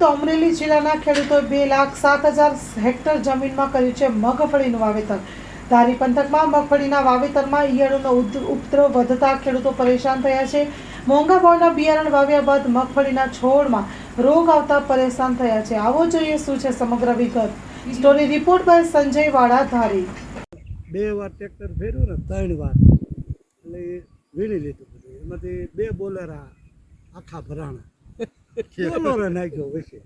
તો અમરેલી જિલ્લાના ખેડૂતોએ બે લાખ સાત હજાર હેક્ટર જમીનમાં કર્યું છે મગફળીનું વાવેતર. ધારી પંથકમાં મગફળીના વાવેતરમાં ઈયળોનો ઉપદ્રવ વધતા ખેડૂતો પરેશાન થયા છે. મોંઘા ભાવના બિયારણ વાવ્યા બાદ મગફળીના છોડમાં રોગ આવતા પરેશાન થયા છે. આવો જોઈએ શું છે સમગ્ર વિગત. સ્ટોરી રિપોર્ટ બાય સંજય વાડા ધારી. બે વાર ટ્રેક્ટર ફેર્યું ને ત્રણ વાર. એટલે વીણી લીધું બધું. એમાંથી બે બોલેરા આખા ભરાણા. બોલોરે નાખ્યો પછી.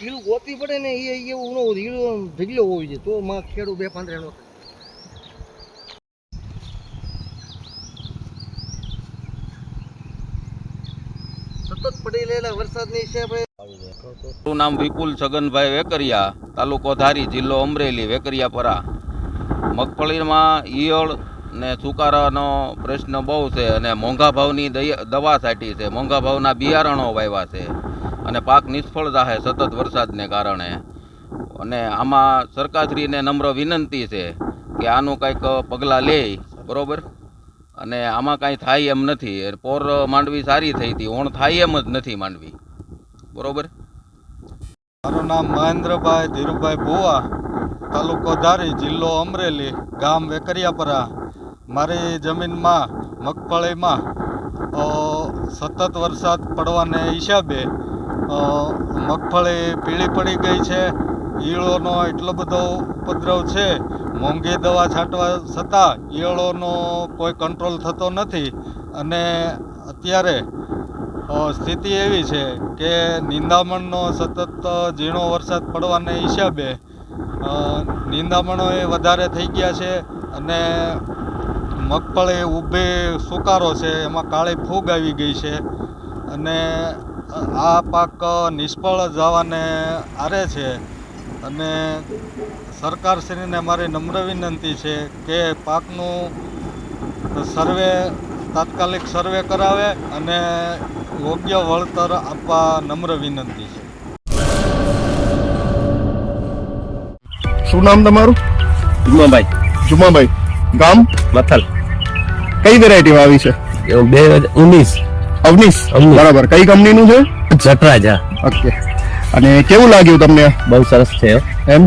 ઈલું ગોતી પડે ને એ એવું ન હોય ઈલું ઢગલો હોવી જોઈએ તો માં ખેડૂ બે પાંદરે નો સતત પડી રહેલા વરસાદની હિસાબે મારું નામ વિપુલ છગનભાઈ વેકરિયા તાલુકો ધારી જિલ્લો અમરેલી વેકરિયાપરા. મગફળીમાં ઈયળ ને સુકારાનો પ્રશ્ન બહુ છે અને મોંઘા ભાવની દવા સાટી છે. મોંઘા ભાવના બિયારણો વાવ્યા છે. અને પાક નિષ્ફળ જાહે સતત વરસાદને કારણે. અને આમાં સરકારશ્રીને નમ્ર વિનંતી છે કે આનું કંઈક પગલાં લે, બરોબર? અને આમાં કાંઈ થાય એમ નથી. પોર માંડવી સારી થઈ હતી, ઓણ થાય એમ જ નથી માંડવી. બરોબર? મારું નામ મહેન્દ્રભાઈ ધીરુભાઈ ભુવા, તાલુકો ધારી, જિલ્લો અમરેલી, ગામ વેકરિયાપરા. મારી જમીનમાં, મગફળીમાં સતત વરસાદ પડવાને હિસાબે મગફળી પીળી પડી ગઈ છે ઈયળોનો એટલો બધો ઉપદ્રવ છે, મોંઘી દવા છાંટવા છતાં ઈયળોનો કોઈ કંટ્રોલ થતો નથી. અને અત્યારે સ્થિતિ એવી છે કે નિંદામણનો સતત ઝીણો વરસાદ પડવાને હિસાબે નિંદામણો એ વધારે થઈ ગયા છે અને મગફળી ઊભે સુકારો છે એમાં કાળી ફૂગ આવી ગઈ છે અને આ પાક નિષ્ફળ જવાને આરે છે અને સરકારશ્રીને મારી નમ્ર વિનંતી છે કે પાકનું સર્વે તાત્કાલિક સર્વે કરાવે અને યોગ્ય વળતર આપવા નમ્ર વિનંતી છે. શું નામ તમારું? જુમાભાઈ. જુમાભાઈ. ગામ? મથલ. કઈ વેરાયટી આવી છે? બે હજાર ઉન્નીસ. અવનીશ. બરાબર. કઈ કંપનીનું છે? જટરાજા. ઓકે. અને કેવું લાગ્યું તમને? બહુ સરસ છે એમ?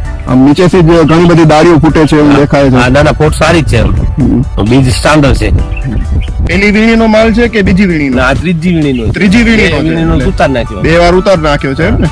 આમ નીચેથી જ ઘણી બધી ડાળીઓ ફૂટે છે એવું દેખાય હા છે. ના ના પોટ સારી જ છે. બીજ સ્ટાન્ડર્ડ છે. પેલી વીણીનો માલ છે કે બીજી વીણીનો? ના આ ત્રીજી વીણીનો ત્રીજી. વીણીનો ઉતાર નાખ્યો. બે વાર ઉતાર નાખ્યો છે એમ ને?